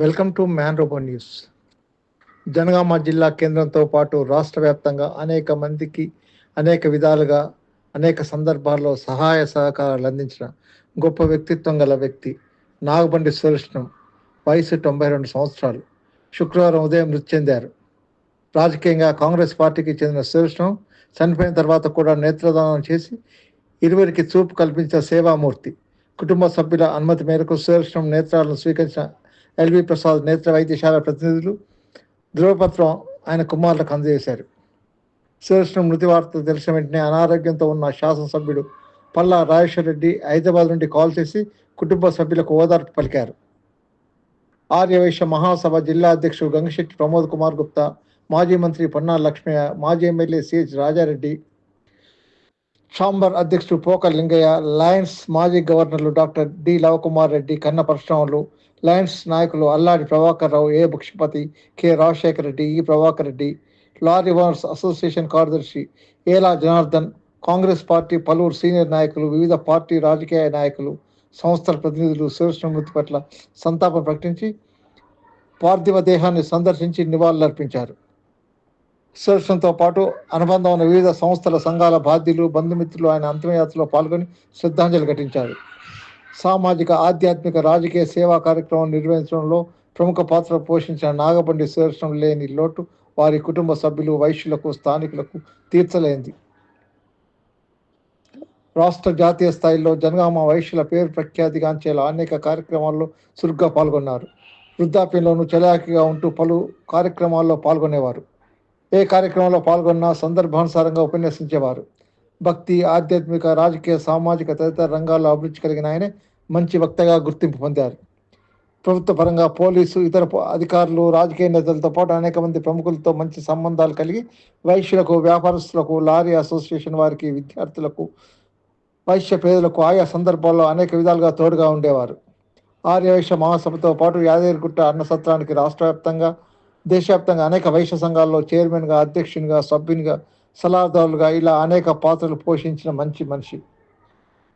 Welcome to man robo news. Jangaon జిల్లా కేంద్రంతో పాటు రాష్ట్ర వ్యాప్తంగా అనేక మందికి అనేక విధాలుగా అనేక సందర్భాల్లో సహాయ సహకారాలు అందించిన గొప్ప వ్యక్తిత్వం గల వ్యక్తి నాగబండి సురేష్ణం వయసు తొంభై రెండు సంవత్సరాలు శుక్రవారం ఉదయం మృతి చెందారు. రాజకీయంగా కాంగ్రెస్ పార్టీకి చెందిన సురేష్ణం చనిపోయిన తర్వాత కూడా నేత్రదానం చేసి ఇరువురికి చూపు కల్పించిన సేవామూర్తి కుటుంబ సభ్యుల అనుమతి మేరకు సురక్షణం నేత్రాలను స్వీకరించిన ఎల్వి ప్రసాద్ నేత్ర వైద్యశాల ప్రతినిధులు ధృవపత్రం ఆయన కుమారులకు అందజేశారు. సురేష్ణం మృతి వార్త తెలిసిన వెంటనే అనారోగ్యంతో ఉన్న శాసనసభ్యుడు పల్లా రాజేశ్వర రెడ్డి హైదరాబాద్ నుండి కాల్ చేసి కుటుంబ సభ్యులకు ఓదార్పు పలికారు. ఆర్యవైశ్య మహాసభ జిల్లా అధ్యక్షుడు గంగశెట్టి ప్రమోద్ కుమార్ గుప్తా మాజీ మంత్రి పొన్నాల లక్ష్మయ్య మాజీ ఎమ్మెల్యే సిహెచ్ రాజారెడ్డి ఛాంబర్ అధ్యక్షుడు పోక లింగయ్య లయన్స్ మాజీ గవర్నర్లు డాక్టర్ డి లవకుమార్ రెడ్డి కన్న పరశురాములు లయన్స్ నాయకులు Alladi Prabhakar Rao A Bhakshapathi K Rajasekhara Reddy E Prabhakar Reddy lorry owners association కార్యదర్శి ఏలా జనార్దన్ కాంగ్రెస్ పార్టీ పలువురు సీనియర్ నాయకులు వివిధ పార్టీ రాజకీయ నాయకులు సంస్థల ప్రతినిధులు సురేష్ణ మృతి పట్ల సంతాపం ప్రకటించి పార్థివ దేహాన్ని సందర్శించి నివాళులర్పించారు. సురక్షణతో పాటు అనుబంధం ఉన్న వివిధ సంస్థల సంఘాల బాధ్యులు బంధుమిత్రులు ఆయన అంతిమయాత్రలో పాల్గొని శ్రద్ధాంజలి ఘటించారు. సామాజిక ఆధ్యాత్మిక రాజకీయ సేవా కార్యక్రమం నిర్వహించడంలో ప్రముఖ పాత్ర పోషించిన నాగబండి సురక్షణ లేని లోటు వారి కుటుంబ సభ్యులు వైశ్యులకు స్థానికులకు తీర్చలేంది రాష్ట్ర జాతీయ స్థాయిలో జనగామ వైశ్యుల పేరు ప్రఖ్యాతిగాంచేలా అనేక కార్యక్రమాల్లో చురుగ్గా పాల్గొన్నారు. వృద్ధాప్యంలోనూ చలాకీగా ఉంటూ పలు కార్యక్రమాల్లో పాల్గొనేవారు. ఏ కార్యక్రమంలో పాల్గొన్నా సందర్భానుసారంగా ఉపన్యసించేవారు. భక్తి ఆధ్యాత్మిక రాజకీయ సామాజిక తదితర రంగాల్లో అభిరుచి కలిగిన ఆయనే మంచి వక్తగా గుర్తింపు పొందారు. ప్రభుత్వ పరంగా పోలీసు ఇతర అధికారులు రాజకీయ నేతలతో పాటు అనేక మంది ప్రముఖులతో మంచి సంబంధాలు కలిగి వైశ్యులకు వ్యాపారస్తులకు లారీ అసోసియేషన్ వారికి విద్యార్థులకు వైశ్య పేదలకు ఆయా సందర్భాల్లో అనేక విధాలుగా తోడుగా ఉండేవారు. ఆర్యవైశ్య మహాసభతో పాటు యాదగిరిగుట్ట అన్న సత్రానికి రాష్ట్ర వ్యాప్తంగా దేశవ్యాప్తంగా అనేక వైశ్య సంఘాల్లో చైర్మన్గా అధ్యక్షునిగా సభ్యునిగా సలహాదారులుగా ఇలా అనేక పాత్రలు పోషించిన మంచి మనిషి.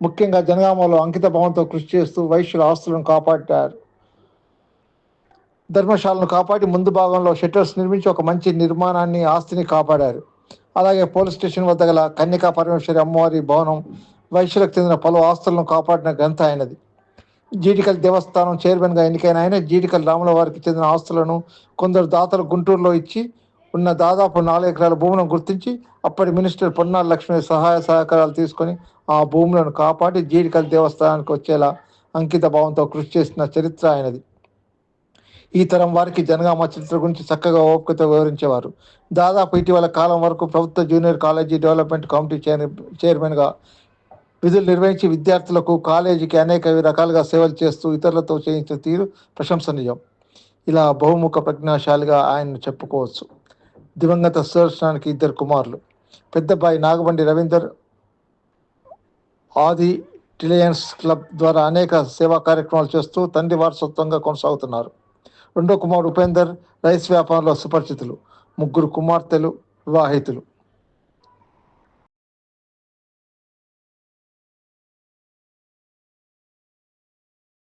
ముఖ్యంగా జనగామలో అంకిత భావంతో కృషి చేస్తూ వైశ్యుల ఆస్తులను కాపాడారు. ధర్మశాలను కాపాడి ముందు భాగంలో షట్టర్స్ నిర్మించి ఒక మంచి నిర్మాణాన్ని ఆస్తిని కాపాడారు. అలాగే పోలీస్ స్టేషన్ వద్ద గల కన్యకా పరమేశ్వరి అమ్మవారి భవనం వైశ్యులకు చెందిన పలు ఆస్తులను కాపాడిన గ్రంథ అయినది జీడికల్ దేవస్థానం చైర్మన్గా ఎన్నికైన ఆయన జీడికల్ రాముల వారికి చెందిన ఆస్తులను కొందరు దాతలు గుంటూరులో ఇచ్చి ఉన్న దాదాపు నాలుగు ఎకరాల భూములను గుర్తించి అప్పటి మినిస్టర్ పొన్నాల లక్ష్మి సహాయ సహకారాలు తీసుకొని ఆ భూములను కాపాడి జీడికల్ దేవస్థానానికి వచ్చేలా అంకిత భావంతో కృషి చేసిన చరిత్ర ఆయనది. ఈ తరం వారికి జనగామ చరిత్ర గురించి చక్కగా ఓపికతో వివరించేవారు. దాదాపు ఇటీవల కాలం వరకు ప్రభుత్వ junior college development committee chair చైర్మన్గా విధులు నిర్వహించి విద్యార్థులకు కాలేజీకి అనేక రకాలుగా సేవలు చేస్తూ ఇతరులతో చేయించిన తీరు ప్రశంసనీయం. ఇలా బహుముఖ ప్రజ్ఞాశాలిగా ఆయన్ను చెప్పుకోవచ్చు. దివంగత సుదర్శనానికి ఇద్దరు కుమారులు. పెద్దబ్బాయి నాగబండి రవీందర్ ఆది టిలియన్స్ క్లబ్ ద్వారా అనేక సేవా కార్యక్రమాలు చేస్తూ తండ్రి వారసత్వంగా కొనసాగుతున్నారు. రెండో కుమారుడు ఉపేందర్ రైస్ వ్యాపారంలో సుపరిచితులు. ముగ్గురు కుమార్తెలు వివాహితులు.